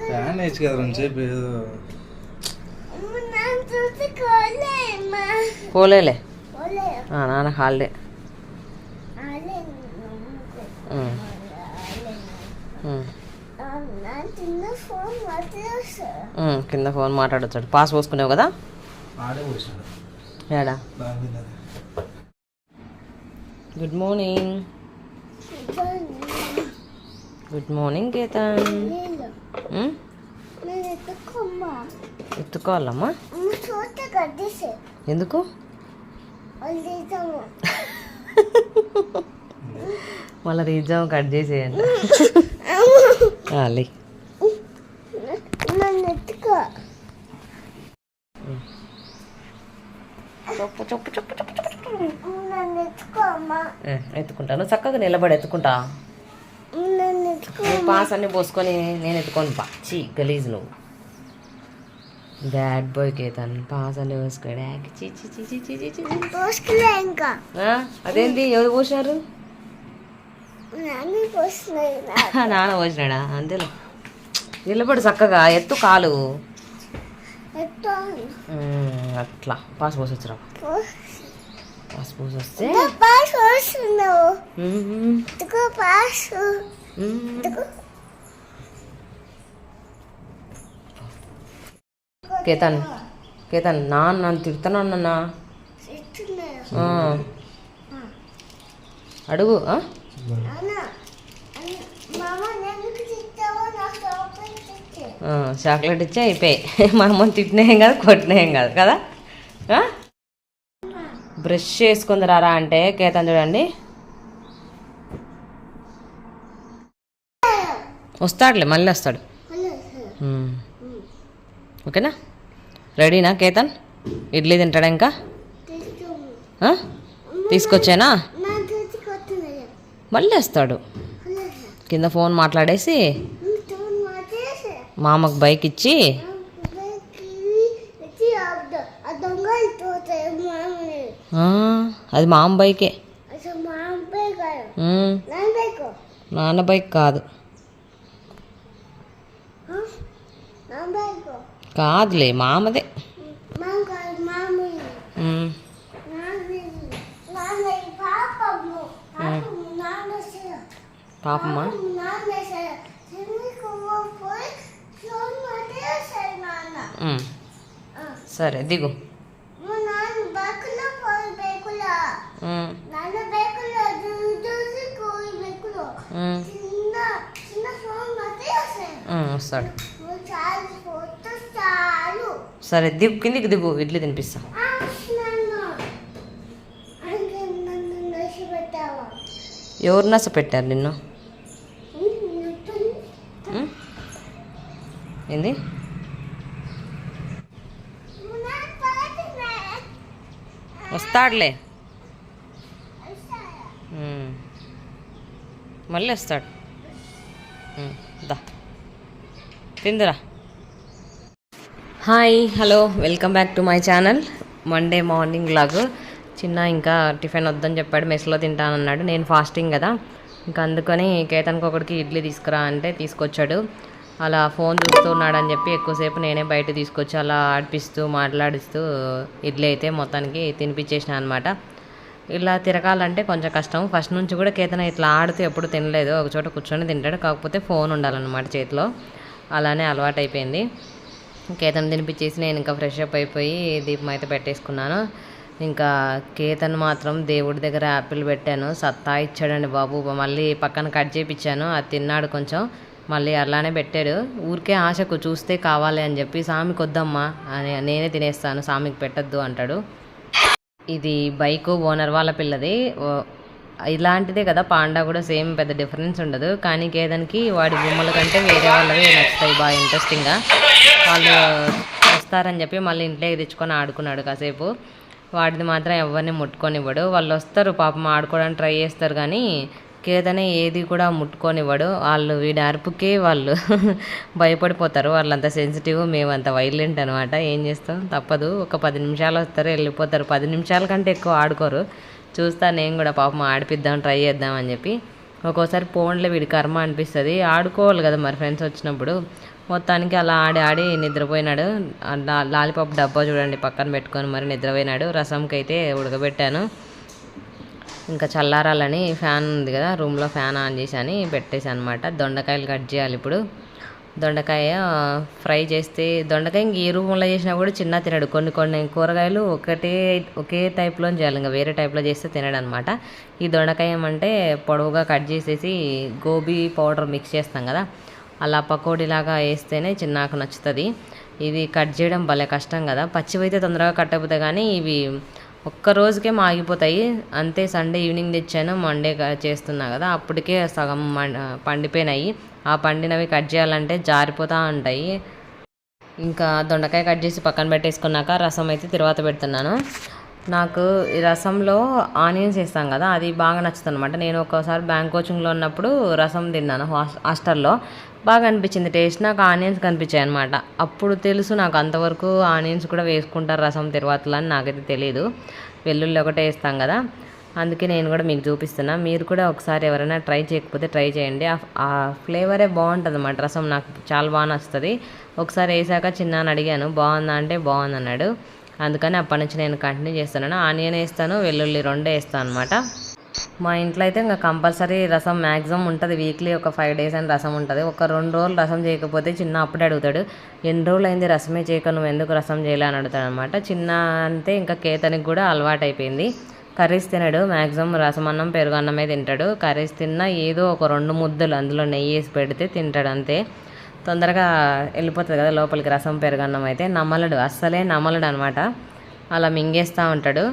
Fan వేసి కదా రెండుసేపు ఏదో పోలేలే. ఆ, నాన్న హాలిడే. ఉమ్, ఉమ్, ఉమ్, కింద ఫోన్ మాట్లాడొచ్చాడు. పాస్ పోసుకునేవు కదా? ఏడా good morning. Good morning um, ఎత్తుకోవాలమ్మా? ఎందుకు? మళ్ళీ రీజాం కట్ చేసేయండి. లే. చెప్పు చెప్పు చెప్పు చెప్పు చెప్పు ఎత్తుకుంటాను చక్కగా నిలబడి ఎత్తుకుంటా. నువ్వు పాస్ అన్ని పోసుకొని నేను ఎత్తుకొని పా. చీ గలీజ్ నువ్వు. బ్యాడ్ బాయ్ కేతన్ పాస్ అన్ని పోసుకోడు. ఇంకా. అదేంటి ఎవరు పోసినారు? నాన్న పోసినాడా? అంతేలే. నిలబడి చక్కగా ఎత్తు కాలు. అట్లా. పాస్ పోసొచ్చురా. పాస్. పోసొస్తే పాస్ కేతన్ కేతన్ నాన్న నన్ను ఆ. అడుగు చాక్లెట్ ఇచ్చే. ఆ, చాక్లెట్ ఇచ్చి అయిపోయి. మా అమ్మని తిట్టినా ఏం కాదు కొట్టినా ఏం కాదు కదా? ఆ? బ్రష్ చేసుకుంది రారా అంటే కేతన్ చూడండి. వస్తాడులే మళ్ళీ వస్తాడు. ఓకేనా? రెడీనా కేతన్? ఇడ్లీ తింటాడా ఇంకా? తీసుకొచ్చానా? మళ్ళీ వస్తాడు. కింద ఫోన్ మాట్లాడేసి మాటేసి మా అమ్మకు బైక్ ఇచ్చి అది మా అమ్మ బైకే. అసలు మా అబ్బాయి కాదు. ఉమ్, నా బైకు. నాన్న బైక్ కాదు నా బైకు కాదులే మామదే మా కాదు మామూలు ఉమ్, నాన్న నాన్న ఈ పాపము పాపము నాన్న సరే పాపమ్మా? సరే సరే దిగు. మా నాన్న బైకులో పోయి బైకులో ఉమ్, నాన్న బైకులో చూసి పోయి బైకులో ఉమ్, చిన్న చిన్న ఫోన్ మాటేసాయి ఉమ్, వస్తాడు చాలు ఫోటో చాలు సరే దిగు కిందికి దిగు ఇడ్లీ తినిపిస్తా. ఎవరు నస పెట్టారు నిన్ను? ఏంది? వస్తాడులే. మళ్ళీ వస్తాడు. దా. తిందురా. Hi hello welcome back to my channel Monday morning log చిన్న ఇంకా టిఫిన్ వద్దని చెప్పాడు మెస్లో తింటానన్నాడు. నేను ఫాస్టింగ్ కదా. ఇంకా అందుకని కేతన్కి ఒకటికి ఇడ్లీ తీసుకురా అంటే తీసుకొచ్చాడు. అలా ఫోన్ చూస్తున్నాడని చెప్పి ఎక్కువసేపు నేనే బయట తీసుకొచ్చి అలా ఆడిపిస్తూ మాట్లాడిస్తూ ఇడ్లీ అయితే మొత్తానికి తినిపించేసిన అనమాట ఇలా తిరగాలంటే కొంచెం కష్టం. ఫస్ట్ నుంచి కూడా కేతన ఇట్లా ఆడుతూ ఎప్పుడు తినలేదు. ఒక చోట కూర్చొని తింటాడు. కాకపోతే ఫోన్ ఉండాలన్నమాట చేతిలో. అలానే అలవాటు అయిపోయింది కేతన్ తినిపించేసి నేను ఇంకా ఫ్రెష్ అప్ అయిపోయి దీపం అయితే పెట్టేసుకున్నాను. ఇంకా కేతన్ మాత్రం దేవుడి దగ్గర యాపిల్ పెట్టాను. సత్తా ఇచ్చాడండి బాబు. మళ్ళీ పక్కన కట్ చేయించాను అది తిన్నాడు కొంచెం. మళ్ళీ అలానే పెట్టాడు. ఊరికే ఆశకు చూస్తే కావాలి అని చెప్పి సామికి వద్దమ్మా అని నేనే తినేస్తాను. సామికి పెట్టద్దు అంటాడు. ఇది బైక్ ఓనర్ వాళ్ళ పిల్లది. ఇలాంటిదే కదా పాండా కూడా సేమ్ పెద్ద డిఫరెన్స్ ఉండదు. కానీ గేదెనికి వాడి బొమ్మల కంటే వేరే వాళ్ళవి నచ్చుతాయి బాగా ఇంట్రెస్టింగ్గా. వాళ్ళు వస్తారని చెప్పి మళ్ళీ ఇంట్లోకి తెచ్చుకొని ఆడుకున్నాడు కాసేపు. వాడిది మాత్రం ఎవరిని ముట్టుకొనివ్వడు. వాళ్ళు వస్తారు పాపం ఆడుకోవడానికి ట్రై చేస్తారు కానీ కేదనే ఏది కూడా ముట్టుకొనివ్వడు. వాళ్ళు వీడి అరుపుకే వాళ్ళు భయపడిపోతారు. వాళ్ళంత సెన్సిటివ్ మేమంత వైలెంట్ అనమాట ఏం చేస్తాం? తప్పదు. ఒక పది నిమిషాలు వస్తారు వెళ్ళిపోతారు. పది నిమిషాల కంటే ఎక్కువ ఆడుకోరు. చూస్తా నేను కూడా పాపం ఆడిపిద్దాం ట్రై చేద్దాం అని చెప్పి ఒక్కోసారి పోన్లే వీడి కర్మ అనిపిస్తుంది. ఆడుకోవాలి కదా మరి ఫ్రెండ్స్ వచ్చినప్పుడు. మొత్తానికి అలా ఆడి ఆడి నిద్రపోయినాడు. లాలిపాప్ లాలీపాప్ డబ్బా చూడండి పక్కన పెట్టుకొని మరి నిద్రపోయినాడు. రసంకి అయితే ఉడకబెట్టాను. ఇంకా చల్లారాలని ఫ్యాన్ ఉంది కదా రూమ్లో ఫ్యాన్ ఆన్ చేసి అని పెట్టేసి అనమాట దొండకాయలు కట్ చేయాలి ఇప్పుడు. దొండకాయ ఫ్రై చేస్తే దొండకాయ ఇంక ఏ రూపంలో చేసినా కూడా చిన్న తినడు. కొన్ని కొన్ని కూరగాయలు ఒకటే ఒకే టైప్లో చేయాలి. ఇంకా వేరే టైప్లో చేస్తే తినడు అనమాట ఈ దొండకాయ అంటే పొడవుగా కట్ చేసేసి గోబీ పౌడర్ మిక్స్ చేస్తాం కదా అలా పకోడీలాగా వేస్తేనే చిన్నాకు నచ్చుతుంది. ఇది కట్ చేయడం భలే కష్టం కదా. పచ్చివైతే తొందరగా కట్ అయిపోతాయి కానీ ఇవి ఒక్క రోజుకే మాగిపోతాయి. అంతే సండే ఈవినింగ్ తెచ్చాను మండే చేస్తున్నా కదా అప్పటికే సగం పండిపోయినాయి. ఆ పండినవి కట్ చేయాలంటే జారిపోతూ ఉంటాయి. ఇంకా దొండకాయ కట్ చేసి పక్కన పెట్టేసుకున్నాక రసం అయితే తర్వాత పెడుతున్నాను. నాకు ఈ రసంలో ఆనియన్స్ వేస్తాం కదా అది బాగా నచ్చుతుంది అనమాట నేను ఒక్కోసారి బ్యాంక్ కోచింగ్లో ఉన్నప్పుడు రసం తిన్నాను హాస్- హాస్టల్లో. బాగా అనిపించింది టేస్ట్ నాకు ఆనియన్స్ కనిపించాయి అనమాట అప్పుడు తెలుసు నాకు అంతవరకు ఆనియన్స్ కూడా వేసుకుంటారు రసం తిరువాతలు అని నాకైతే తెలియదు వెల్లుల్లి ఒకటే వేస్తాం కదా అందుకే నేను కూడా మీకు చూపిస్తున్నా. మీరు కూడా ఒకసారి ఎవరైనా ట్రై చేయకపోతే ట్రై చేయండి. ఆ- ఆ ఫ్లేవరే బాగుంటుంది అన్నమాట రసం నాకు చాలా బాగా నచ్చుతుంది. ఒకసారి వేసాక చిన్న అడిగాను బాగుందా? అంటే బాగుంది అన్నాడు అందుకని అప్పటి నుంచి నేను కంటిన్యూ చేస్తున్నాను. ఆనియన్ వేస్తాను వెల్లుల్లి రెండే వేస్తాను అనమాట మా ఇంట్లో అయితే ఇంకా కంపల్సరీ రసం మ్యాక్సిమం ఉంటుంది. వీక్లీ ఒక ఫైవ్ డేస్ అని రసం ఉంటుంది. ఒక రెండు రోజులు రసం చేయకపోతే చిన్న అప్పుడే అడుగుతాడు. ఎన్ని రోజులు అయింది రసమే చేయక నువ్వు ఎందుకు రసం చేయలే అని అడుగుతాడు అనమాట చిన్న అంటే ఇంకా కేతనికి కూడా అలవాటైపోయింది. కర్రీస్ తినడు. మ్యాక్సిమం రసం అన్నం పెరుగు అన్నమే తింటాడు. కర్రీస్ తిన్నా ఏదో ఒక రెండు ముద్దలు అందులో నెయ్యి వేసి పెడితే తింటాడు అంతే. తొందరగా వెళ్ళిపోతుంది కదా లోపలికి రసం పెరుగన్నం అయితే. నమ్మలడు అస్సలే నమ్మలడు అనమాట అలా మింగేస్తూ ఉంటాడు.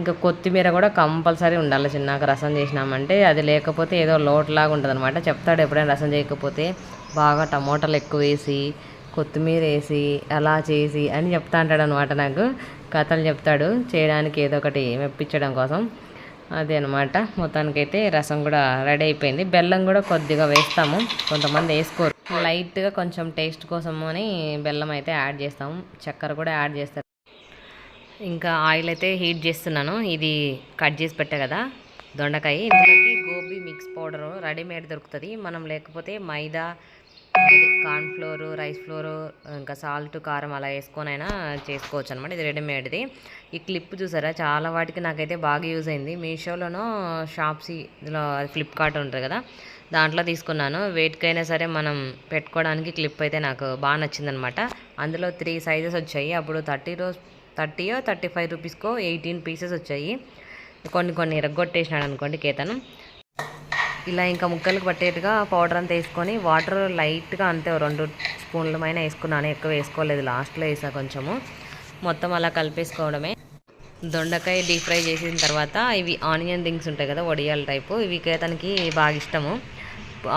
ఇంకా కొత్తిమీర కూడా కంపల్సరీ ఉండాలి చిన్నాక రసం చేసినామంటే. అది లేకపోతే ఏదో లోటులాగా ఉంటుంది అనమాట చెప్తాడు ఎప్పుడైనా రసం చేయకపోతే. బాగా టమోటాలు ఎక్కువ వేసి కొత్తిమీర వేసి అలా చేసి అని చెప్తా అంటాడు అనమాట నాకు. కథలు చెప్తాడు. చేయడానికి ఏదో ఒకటి మెప్పించడం కోసం. అదే అనమాట మొత్తానికైతే రసం కూడా రెడీ అయిపోయింది. బెల్లం కూడా కొద్దిగా వేస్తాము. కొంతమంది వేసుకోరు. లైట్గా కొంచెం టేస్ట్ కోసము అని బెల్లం అయితే యాడ్ చేస్తాము చక్కెర కూడా యాడ్ చేస్తారు ఇంకా ఆయిల్ అయితే హీట్ చేస్తున్నాను. ఇది కట్ చేసి పెట్టా కదా దొండకాయ. ఇందులోకి గోబీ మిక్స్ పౌడర్ రెడీమేడ్ దొరుకుతుంది. మనం లేకపోతే మైదా కార్న్ ఫ్లోర్ రైస్ ఫ్లోర్ ఇంకా సాల్ట్ కారం అలా వేసుకొని అయినా చేసుకోవచ్చు అనమాట ఇది రెడీమేడ్ది. ఈ క్లిప్ చూసారా? చాలా వాటికి నాకైతే బాగా యూజ్ అయింది. మీషోలోనో షాప్సీ ఇందులో ఫ్లిప్కార్ట్ ఉంటుంది కదా? దాంట్లో తీసుకున్నాను. వెయిట్కైనా సరే మనం పెట్టుకోవడానికి క్లిప్ అయితే నాకు బాగా నచ్చిందనమాట అందులో త్రీ సైజెస్ వచ్చాయి. అప్పుడు థర్టీ రోజ్ థర్టీయో థర్టీ ఫైవ్ రూపీస్కో ఎయిటీన్ పీసెస్ వచ్చాయి. కొన్ని కొన్ని ఇరగొట్టేసినాడు అనుకోండి కేతను. ఇలా ఇంకా ముక్కలకు పట్టేట్టుగా పౌడర్ అంతా వేసుకొని వాటర్ లైట్గా అంతే రెండు స్పూన్ల పైన వేసుకున్నాను ఎక్కువ వేసుకోలేదు. లాస్ట్లో వేసా కొంచెము. మొత్తం అలా కలిపేసుకోవడమే. దొండకాయ డీప్ ఫ్రై చేసిన తర్వాత ఇవి ఆనియన్ థింగ్స్ ఉంటాయి కదా వడియాల టైపు. ఇవి తనకి బాగా ఇష్టము.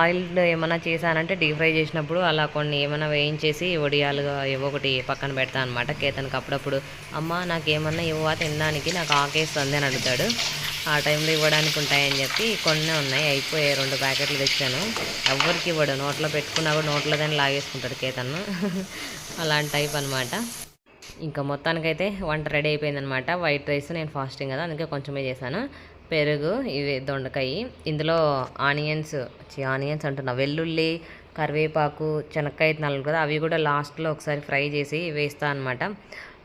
ఆయిల్ ఏమైనా చేశానంటే డీప్ ఫ్రై చేసినప్పుడు అలా కొన్ని ఏమైనా వేయించేసి వడియాలుగా ఏవో ఒకటి పక్కన పెడతా అనమాట కేతనికి అప్పుడప్పుడు అమ్మ నాకు ఏమన్నా ఇవ్వవా? తినడానికి నాకు ఆకేస్తుంది అని అడుగుతాడు. ఆ టైంలో ఇవ్వడానికి ఉంటాయని చెప్పి కొన్ని ఉన్నాయి. అయిపోయాయి రెండు ప్యాకెట్లు తెచ్చాను ఎవరికి ఇవ్వడు. నోట్లో పెట్టుకున్నా కూడా నోట్లో దాన్ని లాగేసుకుంటాడు కేతన్ను. అలాంటి టైప్ అనమాట ఇంకా మొత్తానికైతే వంట రెడీ అయిపోయిందనమాట వైట్ రైస్ నేను ఫాస్టింగ్ కదా అందుకే కొంచెమే చేశాను. పెరుగు ఇవి దొండకాయ. ఇందులో ఆనియన్స్ ఆనియన్స్ అంటున్నా. వెల్లుల్లి కరివేపాకు శనక్కాయ నలుగు కదా అవి కూడా లాస్ట్లో ఒకసారి ఫ్రై చేసి వేస్తా అనమాట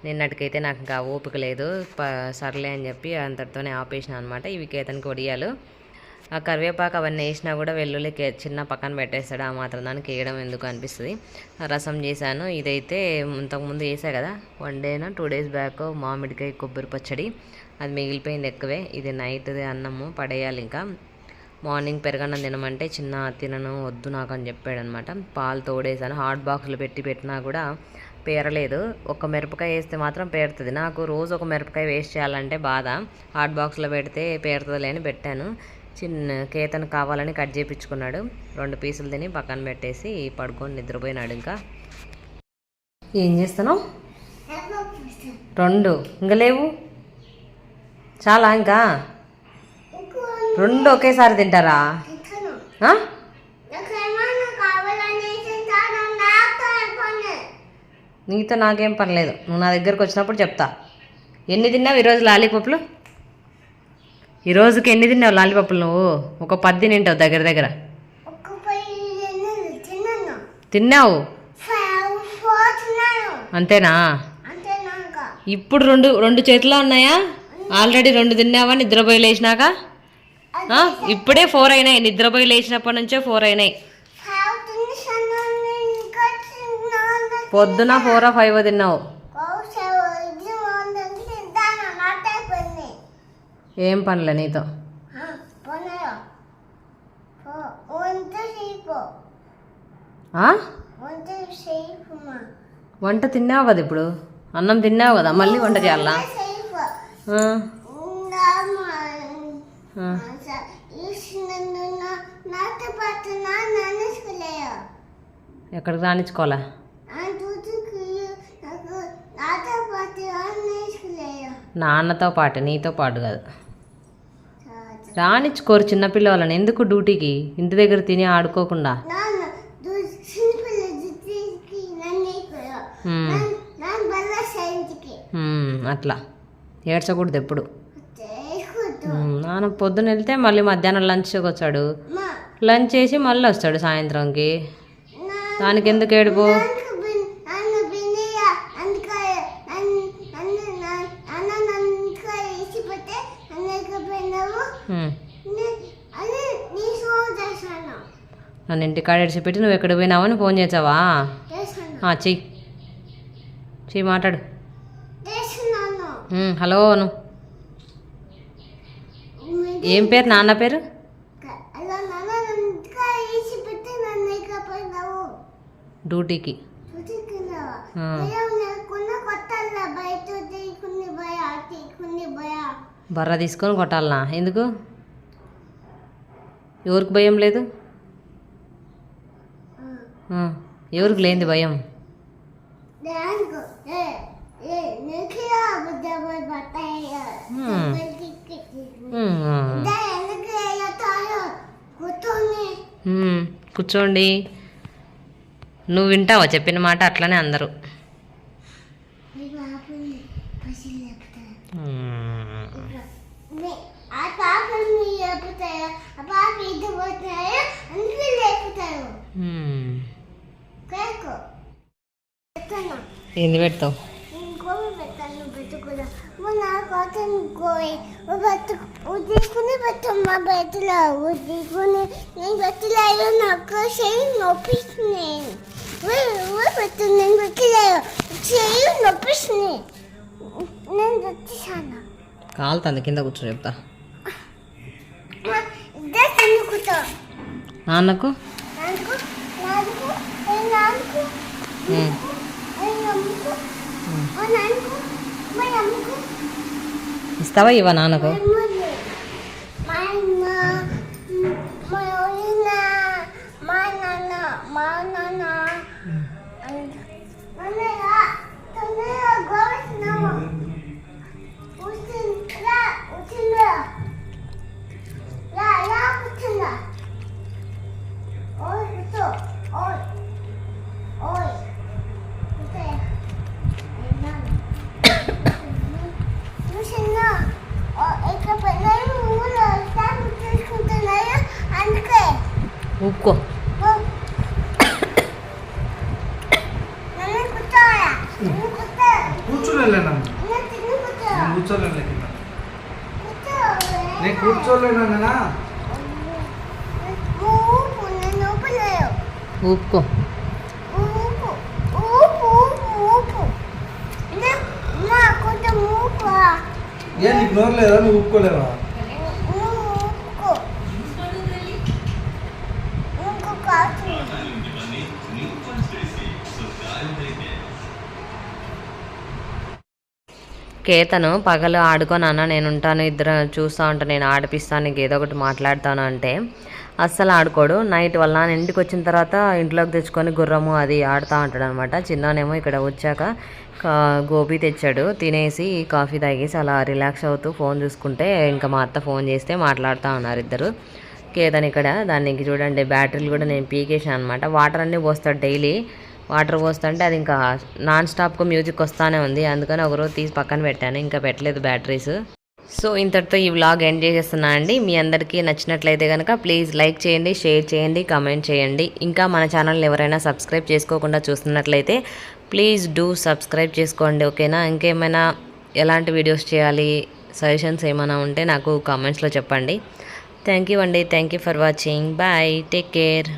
నిన్నటికైతే నాకు ఇంకా ఓపిక లేదు. సర్లే అని చెప్పి అంతటితోనే ఆపేసిన అనమాట ఇవి కేతనికి వడియాలు ఆ కరివేపాకు అవన్నీ వేసినా కూడా వెల్లుల్లి కే- చిన్న పక్కన పెట్టేస్తాడు. ఆ మాత్రం దానికి వేయడం ఎందుకు అనిపిస్తుంది. రసం చేశాను. ఇదైతే ఇంతకుముందు వేసా కదా. వన్ డేనా టూ డేస్ బ్యాక్ మామిడికాయ కొబ్బరి పచ్చడి. అది మిగిలిపోయింది ఎక్కువే. ఇది నైట్ది అన్నము పడేయాలి ఇంకా. మార్నింగ్ పెరగన్నం తినమంటే చిన్న తినను వద్దు నాకు అని చెప్పాడనమాట పాలు తోడేసాను హాట్ బాక్స్లో పెట్టి పెట్టినా కూడా పేరలేదు. ఒక మిరపకాయ వేస్తే మాత్రం పేరుతుంది. నాకు రోజు ఒక మిరపకాయ వేస్ట్ చేయాలంటే బాధ. హాట్ బాక్స్లో పెడితే పేరుతుందిలే అని పెట్టాను. చిన్న కేతను కావాలని కట్ చేయించుకున్నాడు రెండు పీసులు తిని పక్కన పెట్టేసి పడుకొని నిద్రపోయినాడు ఇంకా. ఏం చేస్తున్నావు? రెండు. ఇంకా లేవు? చాలా ఇంకా? రెండు ఒకేసారి తింటారా తింటాను ఆ? నాకు ఏమైనా కావాలని తింటాను నాకు అయిపోయింది నీతో నాకేం పర్లేదు నువ్వు నా దగ్గరకు వచ్చినప్పుడు చెప్తా. ఎన్ని తిన్నావు ఈరోజు లాలీపప్పులు ఈ రోజుకి ఎన్ని తిన్నావు లాలీపప్పులు నువ్వు? ఒక పది తింటావు దగ్గర దగ్గర. తిన్నావు? అంతేనా? ఇప్పుడు రెండు రెండు చేతిలో ఉన్నాయా? ఆల్రెడీ రెండు తిన్నావా? నిద్రపోయి లేచినాక? ఇప్పుడే ఫోర్ అయినాయి. నిద్రపోయి లేచినప్పటి నుంచే ఫోర్ అయినాయి ఫైవ్ తిన్నాను ఇంకా తిన్నాను పొద్దున ఫోర్ ఫైవ్ తిన్నావు? ఏం పనులే నీతో? వంట తిన్నావు కదా ఇప్పుడు? అన్నం తిన్నావు కదా మళ్ళీ వంట చేయాలా? ఎక్కడికి రానిచ్చుకోవాలా నాకు నాతో పాటు నన్ను స్కూలేయో నాన్నతో పాటు నీతో పాటు కాదు. రానిచ్చుకోరు చిన్నపిల్లవాళ్ళని. ఎందుకు డ్యూటీకి? ఇంటి దగ్గర తిని ఆడుకోకుండా. అట్లా. ఏడ్చకూడదు ఎప్పుడు. నాన్న పొద్దున వెళ్తే మళ్ళీ మధ్యాహ్నం లంచ్కి వచ్చాడు లంచ్ చేసి మళ్ళీ వస్తాడు సాయంత్రంకి. దానికి ఎందుకు ఏడుపు? నన్ను ఇంటికాడ విడిచిపెట్టి నువ్వు ఎక్కడ పోయినావని ఫోన్ చేసావా? చెయ్యి. చెయ్యి మాట్లాడు. హలో అను. ఏం పేరు? నాన్న పేరు? డ్యూటీకి. బర్ర తీసుకొని కొట్టాలనా? ఎందుకు? ఎవరికి భయం లేదు ఆ, ఎవరికి లేనిది భయం దానికి ఏ ఏ నిఖిల బుద్ధ బట్టాయ Hmm. ఉమ్, ఎందుకు వెళ్తాయో కూర్చొని ఉమ్, కూర్చోండి. నువ్వు వింటావా? చెప్పిన మాట అట్లనే అందరూ. ఆ పాప ఇది పోతారు అందుకే లేపుతారు ఉమ్. కేకు పెట్టాను ఏంది పెడతావు? కోయి పెట్టు బయటలో. నేను పెట్టలేదు నాకు చెయ్యి నొప్పిస్తుంది. నేను పెట్టలేదు చెయ్యి నొప్పిస్తుంది. నేను పెట్టేశాను కాలుతుంది కింద కూర్చో చెప్తా. నాన్నకు నాకు నాకు నాకు ఉమ్, అమ్మకు మా నాన్నకు మా అమ్మకు ఇస్తావా ఇవా నాన్నకు మా అమ్మ మా వదిన మా నాన్న మా నాన్న అన్నయ్య తొందరగా గోవిస్తున్నాము కూర్చుందా కూర్చుందా రా రా కూర్చుందా ఓయ్ కూర్చో ఓయ్ ఓయ్ కూర్చో చూసినా ఇక్కడ పిల్లలు ఊళ్ళో వస్తాను చూసుకుంటున్నారు అందుకే ఊపుకో నన్ను కూర్చోరా నన్ను కూర్చో కూర్చోలేనా నన్ను తిని కూర్చో నేను కూర్చోలేను కూర్చో నేను కూర్చోలేనా ఊపలేవు ఊపుకో ఏ నీకు నోరు లేదా? నువ్వు ఊపుకోలేవా ఊపుకో ఇంకో కాచు కేతను పగలు ఆడుకొని అన్న నేను ఉంటాను ఇద్దరు చూస్తూ ఉంటాను నేను ఆడిపిస్తాను నీకు ఏదో ఒకటి మాట్లాడతాను అంటే అస్సలు ఆడుకోడు. నైట్ వల్ల ఇంటికి వచ్చిన తర్వాత ఇంట్లోకి తెచ్చుకొని గుర్రము అది ఆడుతూ ఉంటాడు అనమాట చిన్ననేమో ఇక్కడ వచ్చాక గోబీ తెచ్చాడు. తినేసి కాఫీ తాగేసి అలా రిలాక్స్ అవుతూ ఫోన్ చూసుకుంటే ఇంకా మా అత్త ఫోన్ చేస్తే మాట్లాడుతూ ఉన్నారు ఇద్దరు. కేతన్ ఇక్కడ దానికి చూడండి బ్యాటరీలు కూడా నేను పీకేసాను అనమాట వాటర్ అన్నీ పోస్తాడు డైలీ. వాటర్ పోస్తుంటే అది ఇంకా నాన్ స్టాప్గా మ్యూజిక్ వస్తానే ఉంది. అందుకని ఒకరోజు తీసి పక్కన పెట్టాను. ఇంకా పెట్టలేదు బ్యాటరీస్. సో ఇంతటితో ఈ వ్లాగ్ ఎండ్ చేసేస్తున్నా అండి. మీ అందరికీ నచ్చినట్లయితే కనుక ప్లీజ్ లైక్ చేయండి షేర్ చేయండి కామెంట్ చేయండి. ఇంకా మన ఛానల్ని ఎవరైనా సబ్స్క్రైబ్ చేసుకోకుండా చూస్తున్నట్లయితే ప్లీజ్ డూ సబ్స్క్రైబ్ చేసుకోండి ఓకేనా? ఇంకేమైనా ఎలాంటి వీడియోస్ చేయాలి సజెషన్స్ ఏమైనా ఉంటే నాకు కామెంట్స్లో చెప్పండి. థ్యాంక్ యూ అండి. Thank you for watching. Bye. Take care.